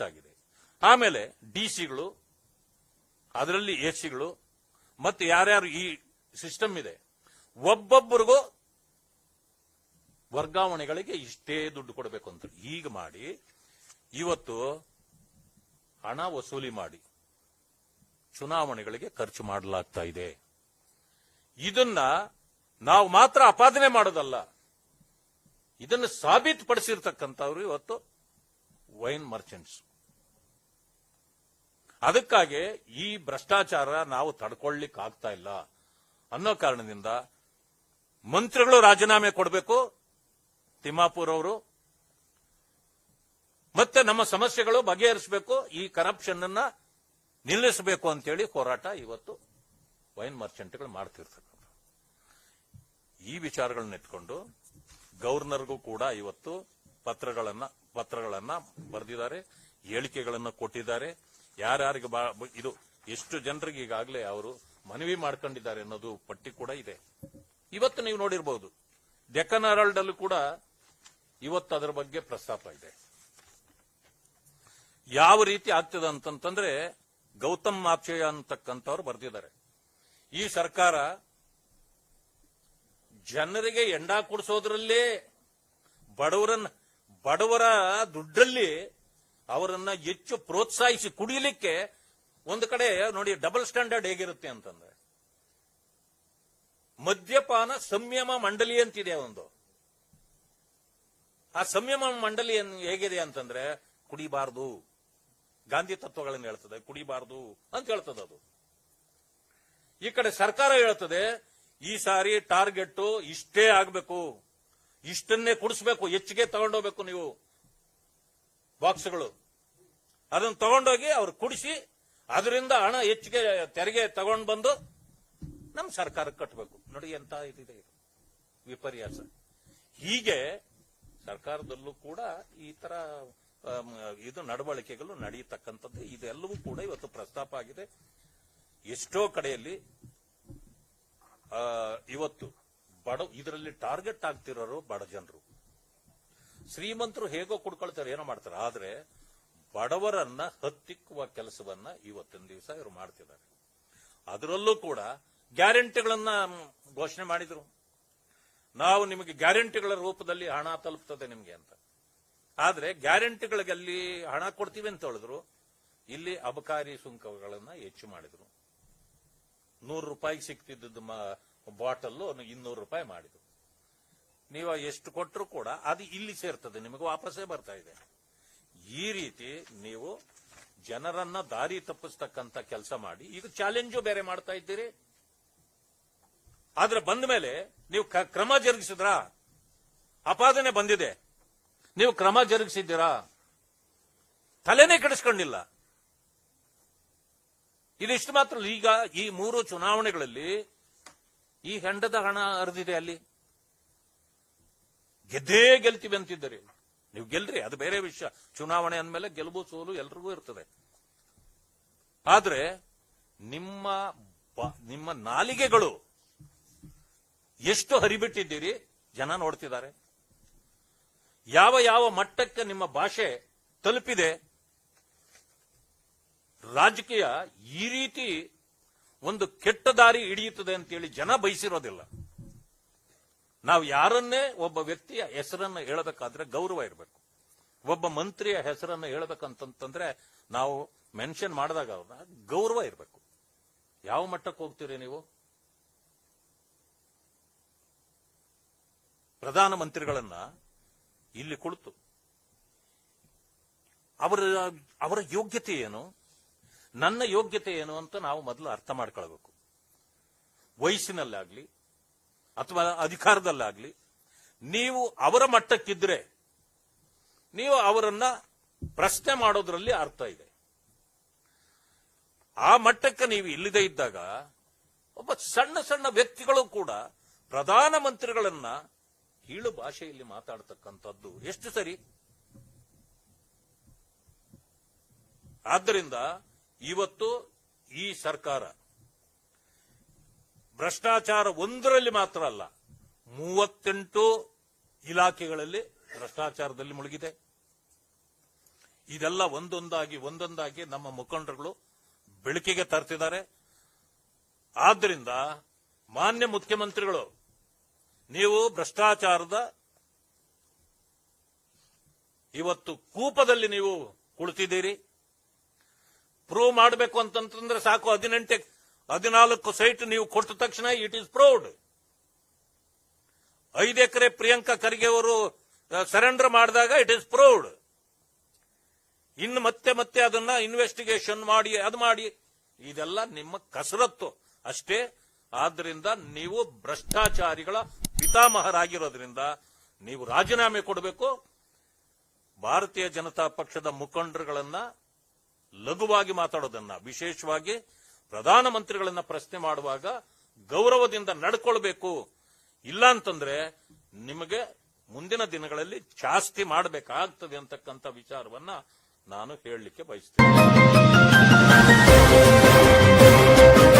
ಆಗಿದೆ ಆಮೇಲೆ ಡಿ ಸಿಗಳು, ಅದರಲ್ಲಿ ಎ ಸಿಗಳು, ಮತ್ತೆ ಯಾರ್ಯಾರು ಈ ಸಿಸ್ಟಮ್ ಇದೆ, ಒಬ್ಬೊಬ್ಬರಿಗೂ ವರ್ಗಾವಣೆಗಳಿಗೆ ಇಷ್ಟೇ ದುಡ್ಡು ಕೊಡಬೇಕು ಅಂತ. ಈಗ ಮಾಡಿ, ಇವತ್ತು ಹಣ ವಸೂಲಿ ಮಾಡಿ ಚುನಾವಣೆಗಳಿಗೆ ಖರ್ಚು ಮಾಡಲಾಗ್ತಾ ಇದೆ. ಇದನ್ನ ನಾವು ಮಾತ್ರ ಅಪಾದನೆ ಮಾಡೋದಲ್ಲ, ಇದನ್ನು ಸಾಬೀತುಪಡಿಸಿರ್ತಕ್ಕಂಥವ್ರು ಇವತ್ತು ವೈನ್ ಮರ್ಚೆಂಟ್ಸ್. ಅದಕ್ಕಾಗಿ ಈ ಭ್ರಷ್ಟಾಚಾರ ನಾವು ತಡ್ಕೊಳ್ಲಿಕ್ಕೆ ಆಗ್ತಾ ಇಲ್ಲ ಅನ್ನೋ ಕಾರಣದಿಂದ ಮಂತ್ರಿಗಳು ರಾಜೀನಾಮೆ ಕೊಡಬೇಕು, ತಿಮ್ಮಾಪುರ್ ಅವರು, ಮತ್ತೆ ನಮ್ಮ ಸಮಸ್ಯೆಗಳು ಬಗೆಹರಿಸಬೇಕು, ಈ ಕರಪ್ಷನ್ ಅನ್ನ ನಿಲ್ಲಿಸಬೇಕು ಅಂತೇಳಿ ಹೋರಾಟ ಇವತ್ತು ವೈನ್ ಮರ್ಚೆಂಟ್ಗಳು ಮಾಡ್ತಿರ್ತಕ್ಕಂಥ ಈ ವಿಚಾರಗಳನ್ನ ಇಟ್ಕೊಂಡು ಗವರ್ನರ್ಗೂ ಕೂಡ ಇವತ್ತು ಪತ್ರಗಳನ್ನ ಪತ್ರಗಳನ್ನ ಬರೆದಿದ್ದಾರೆ, ಹೇಳಿಕೆಗಳನ್ನ ಕೊಟ್ಟಿದ್ದಾರೆ. ಯಾರ್ಯಾರಿಗೆ ಇದು ಎಷ್ಟು ಜನರಿಗೆ ಈಗಾಗಲೇ ಅವರು ಮನವಿ ಮಾಡ್ಕೊಂಡಿದ್ದಾರೆ ಅನ್ನೋದು ಪಟ್ಟಿ ಕೂಡ ಇದೆ. ಇವತ್ತು ನೀವು ನೋಡಿರಬಹುದು ಡೆಕನ್ ಹೆರಾಲ್ಡ್ ಅಲ್ಲೂ ಕೂಡ ಇವತ್ತು ಅದರ ಬಗ್ಗೆ ಪ್ರಸ್ತಾಪ ಇದೆ. ಯಾವ ರೀತಿ ಆಗ್ತದೆ ಅಂತಂತಂದ್ರೆ ಗೌತಮ್ ಮಾಪ್ಚಯ್ಯ ಅಂತಕ್ಕಂಥವ್ರು ಬರೆದಿದ್ದಾರೆ. ಈ ಸರ್ಕಾರ ಜನರಿಗೆ ಎಂಡ ಕೊಡಿಸೋದ್ರಲ್ಲೇ ಬಡವರನ್ನ ಬಡವರ ದುಡ್ಡಲ್ಲಿ ಅವರನ್ನ ಹೆಚ್ಚು ಪ್ರೋತ್ಸಾಹಿಸಿ ಕುಡಿಯಲಿಕ್ಕೆ ಒಂದು ಕಡೆ ನೋಡಿ ಡಬಲ್ ಸ್ಟ್ಯಾಂಡರ್ಡ್ ಹೇಗಿರುತ್ತೆ ಅಂತಂದ್ರೆ. ಮದ್ಯಪಾನ ಸಂಯಮ ಮಂಡಳಿ ಅಂತಿದೆ ಒಂದು. ಆ ಸಂಯಮ ಮಂಡಳಿ ಹೇಗಿದೆ ಅಂತಂದ್ರೆ ಕುಡಿಬಾರದು. ಗಾಂಧಿ ತತ್ವಗಳನ್ನು ಹೇಳ್ತದೆ, ಕುಡಿಬಾರದು ಅಂತ ಹೇಳ್ತದೆ ಅದು. ಈ ಕಡೆ ಸರ್ಕಾರ ಹೇಳ್ತದೆ, ಈ ಸಾರಿ ಟಾರ್ಗೆಟ್ ಇಷ್ಟೇ ಆಗಬೇಕು. ಇಷ್ಟನ್ನೇ ಕುಡಿಸ್ಬೇಕು, ಹೆಚ್ಚಿಗೆ ತಗೊಂಡೋಗ್ಬೇಕು ನೀವು ಬಾಕ್ಸ್ಗಳು. ಅದನ್ನು ತಗೊಂಡೋಗಿ ಅವ್ರು ಕುಡಿಸಿ, ಅದರಿಂದ ಹಣ ಹೆಚ್ಚಿಗೆ ತೆರಿಗೆ ತಗೊಂಡು ಬಂದು ನಮ್ಮ ಸರ್ಕಾರಕ್ಕೆ ಕಟ್ಟಬೇಕು ನೋಡಿ ಎಂತ ಇದಿದೆ ಇದು. ವಿಪರ್ಯಾಸ. ಹೀಗೆ ಸರ್ಕಾರದಲ್ಲೂ ಕೂಡ ಈ ತರ ಇದು ನಡವಳಿಕೆಗಳು ನಡೆಯತಕ್ಕಂಥದ್ದು ಇದೆಲ್ಲವೂ ಕೂಡ ಇವತ್ತು ಪ್ರಸ್ತಾಪ ಆಗಿದೆ. ಎಷ್ಟೋ ಕಡೆಯಲ್ಲಿ ಇವತ್ತು ಬಡ, ಇದರಲ್ಲಿ ಟಾರ್ಗೆಟ್ ಆಗ್ತಿರೋರು ಬಡ ಜನರು. ಶ್ರೀಮಂತರು ಹೇಗೋ ಕುಡ್ಕೊಳ್ತಾರೆ, ಏನೋ ಮಾಡ್ತಾರೆ. ಆದ್ರೆ ಬಡವರನ್ನ ಹತ್ತಿಕ್ಕುವ ಕೆಲಸವನ್ನ ಇವತ್ತಿನ ದಿವಸ ಇವರು ಮಾಡ್ತಿದ್ದಾರೆ. ಅದರಲ್ಲೂ ಕೂಡ ಗ್ಯಾರಂಟಿಗಳನ್ನ ಘೋಷಣೆ ಮಾಡಿದ್ರು. ನಾವು ನಿಮಗೆ ಗ್ಯಾರಂಟಿಗಳ ರೂಪದಲ್ಲಿ ಹಣ ತಲುಪ್ತದೆ ನಿಮಗೆ ಅಂತ. ಆದ್ರೆ ಗ್ಯಾರಂಟಿಗಳಿಗಲ್ಲಿ ಹಣ ಕೊಡ್ತೀವಿ ಅಂತ ಹೇಳಿದ್ರು. ಇಲ್ಲಿ ಅಬಕಾರಿ ಸುಂಕಗಳನ್ನ ಹೆಚ್ಚು ಮಾಡಿದ್ರು. ನೂರು ರೂಪಾಯಿಗೆ ಸಿಗ್ತಿದ್ದದ್ದು ಬಾಟಲ್ ಇನ್ನೂರು ರೂಪಾಯಿ ಮಾಡಿದ್ರು ನೀವು ಎಷ್ಟು ಕೊಟ್ಟರು ಕೂಡ ಅದು ಇಲ್ಲಿ ಸೇರ್ತದೆ, ನಿಮಗೆ ವಾಪಸ್ಸೇ ಬರ್ತಾ ಇದೆ. ಈ ರೀತಿ ನೀವು ಜನರನ್ನ ದಾರಿ ತಪ್ಪಿಸ್ತಕ್ಕಂಥ ಕೆಲಸ ಮಾಡಿ, ಈಗ ಚಾಲೆಂಜು ಬೇರೆ ಮಾಡ್ತಾ ಇದ್ದೀರಿ. ಆದ್ರೆ ಬಂದ ಮೇಲೆ ನೀವು ಕ್ರಮ ಜರುಗಿಸಿದ್ರಾ? ಅಪಾದನೆ ಬಂದಿದೆ. ನೀವು ಕ್ರಮ ಜರುಗಿಸಿದ್ದೀರಾ? ತಲೆನೇ ಕೆಡಿಸ್ಕೊಂಡಿಲ್ಲ. ಇದಿಷ್ಟು ಮಾತ್ರ ಈಗ ಈ ಮೂರು ಚುನಾವಣೆಗಳಲ್ಲಿ ಈ ಹೆಂಡದ ಹಣ ಹರಿದಿದೆ ಅಲ್ಲಿ. ಗೆದ್ದೇ ಗೆಲ್ತೀವಿ ಅಂತಿದ್ದೀರಿ. ನೀವು ಗೆಲ್ರಿ, ಅದು ಬೇರೆ ವಿಷಯ. ಚುನಾವಣೆ ಅಂದಮೇಲೆ ಗೆಲುವು ಸೋಲು ಎಲ್ರಿಗೂ ಇರ್ತದೆ. ಆದ್ರೆ ನಿಮ್ಮ ನಿಮ್ಮ ನಾಲಿಗೆಗಳು ಎಷ್ಟು ಹರಿಬಿಟ್ಟಿದ್ದೀರಿ ಜನ ನೋಡ್ತಿದ್ದಾರೆ. ಯಾವ ಯಾವ ಮಟ್ಟಕ್ಕೆ ನಿಮ್ಮ ಭಾಷೆ ತಲುಪಿದೆ ರಾಜಕೀಯ ಈ ರೀತಿ ಒಂದು ಕೆಟ್ಟ ದಾರಿ ಹಿಡಿಯುತ್ತದೆ ಅಂತೇಳಿ ಜನ ಬಯಸಿರೋದಿಲ್ಲ. ನಾವು ಯಾರನ್ನೇ ಒಬ್ಬ ವ್ಯಕ್ತಿಯ ಹೆಸರನ್ನ ಹೇಳಬೇಕಾದ್ರೆ ಗೌರವ ಇರಬೇಕು. ಒಬ್ಬ ಮಂತ್ರಿಯ ಹೆಸರನ್ನ ಹೇಳಬೇಕಂತಂತಂದ್ರೆ ನಾವು ಮೆನ್ಷನ್ ಮಾಡಿದಾಗ ಗೌರವ ಇರಬೇಕು. ಯಾವ ಮಟ್ಟಕ್ಕೆ ಹೋಗ್ತೀರಿ ನೀವು? ಪ್ರಧಾನಮಂತ್ರಿಗಳನ್ನ ಇಲ್ಲಿ ಕುಳಿತು. ಅವರ ಅವರ ಯೋಗ್ಯತೆ ಏನು? ನನ್ನ ಯೋಗ್ಯತೆ ಏನು ಅಂತ ನಾವು ಮೊದಲು ಅರ್ಥ ಮಾಡ್ಕೊಳ್ಬೇಕು. ವಯಸ್ಸಿನಲ್ಲಾಗ್ಲಿ ಅಥವಾ ಅಧಿಕಾರದಲ್ಲಾಗ್ಲಿ, ನೀವು ಅವರ ಮಟ್ಟಕ್ಕಿದ್ರೆ ನೀವು ಅವರನ್ನ ಪ್ರಶ್ನೆ ಮಾಡೋದ್ರಲ್ಲಿ ಅರ್ಥ ಇದೆ. ಆ ಮಟ್ಟಕ್ಕೆ ನೀವು ಇಲ್ಲದೆ ಇದ್ದಾಗ ಒಬ್ಬ ಸಣ್ಣ ಸಣ್ಣ ವ್ಯಕ್ತಿಗಳು ಕೂಡ ಪ್ರಧಾನಮಂತ್ರಿಗಳನ್ನ ಕೀಳು ಭಾಷೆಯಲ್ಲಿ ಮಾತಾಡತಕ್ಕಂಥದ್ದು ಎಷ್ಟು ಸರಿ? ಆದ್ದರಿಂದ ಇವತ್ತು ಈ ಸರ್ಕಾರ ಭ್ರಷ್ಟಾಚಾರ ಒಂದರಲ್ಲಿ ಮಾತ್ರ ಅಲ್ಲ, ಮೂವತ್ತೆಂಟು ಇಲಾಖೆಗಳಲ್ಲಿ ಭ್ರಷ್ಟಾಚಾರದಲ್ಲಿ ಮುಳುಗಿದೆ. ಇದೆಲ್ಲ ಒಂದೊಂದಾಗಿ ಒಂದೊಂದಾಗಿ ನಮ್ಮ ಮುಖಂಡರುಗಳು ಬೆಳಕಿಗೆ ತರ್ತಿದ್ದಾರೆ. ಆದ್ದರಿಂದ ಮಾನ್ಯ ಮುಖ್ಯಮಂತ್ರಿಗಳು, ನೀವು ಭ್ರಷ್ಟಾಚಾರದ ಇವತ್ತು ಕೂಪದಲ್ಲಿ ನೀವು ಕುಳಿತಿದ್ದೀರಿ. ಪ್ರೂವ್ ಮಾಡಬೇಕು ಅಂತಂತಂದ್ರೆ ಸಾಕು ಹದಿನೆಂಟು, ಹದಿನಾಲ್ಕು ಸೈಟ್ ನೀವು ಕೊಟ್ಟ ತಕ್ಷಣ ಇಟ್ ಈಸ್ ಪ್ರೌಡ್ ಐದು ಎಕರೆ ಪ್ರಿಯಾಂಕಾ ಖರ್ಗೆ ಅವರು ಸರೆಂಡರ್ ಮಾಡಿದಾಗ ಇಟ್ ಈಸ್ ಪ್ರೌಡ್ ಇನ್ನು ಮತ್ತೆ ಮತ್ತೆ ಅದನ್ನ ಇನ್ವೆಸ್ಟಿಗೇಷನ್ ಮಾಡಿ, ಅದು ಮಾಡಿ. ಇದೆಲ್ಲ ನಿಮ್ಮ ಕಸರತ್ತು. ಅಷ್ಟೇ, ಆದ್ರಿಂದ ನೀವು ಭ್ರಷ್ಟಾಚಾರಿಗಳ ಪಿತಾಮಹರಾಗಿರೋದ್ರಿಂದ ನೀವು ರಾಜೀನಾಮೆ ಕೊಡಬೇಕು. ಭಾರತೀಯ ಜನತಾ ಪಕ್ಷದ ಮುಖಂಡರುಗಳನ್ನ ಲಘುವಾಗಿ ಮಾತಾಡೋದನ್ನ, ವಿಶೇಷವಾಗಿ ಪ್ರಧಾನಮಂತ್ರಿಗಳನ್ನ ಪ್ರಶ್ನೆ ಮಾಡುವಾಗ ಗೌರವದಿಂದ ನಡ್ಕೊಳ್ಬೇಕು. ಇಲ್ಲ ಅಂತಂದ್ರೆ ನಿಮಗೆ ಮುಂದಿನ ದಿನಗಳಲ್ಲಿ ಜಾಸ್ತಿ ಮಾಡಬೇಕಾಗ್ತದೆ ಅಂತಕ್ಕಂಥ ವಿಚಾರವನ್ನ ನಾನು ಹೇಳಲಿಕ್ಕೆ ಬಯಸ್ತೇನೆ.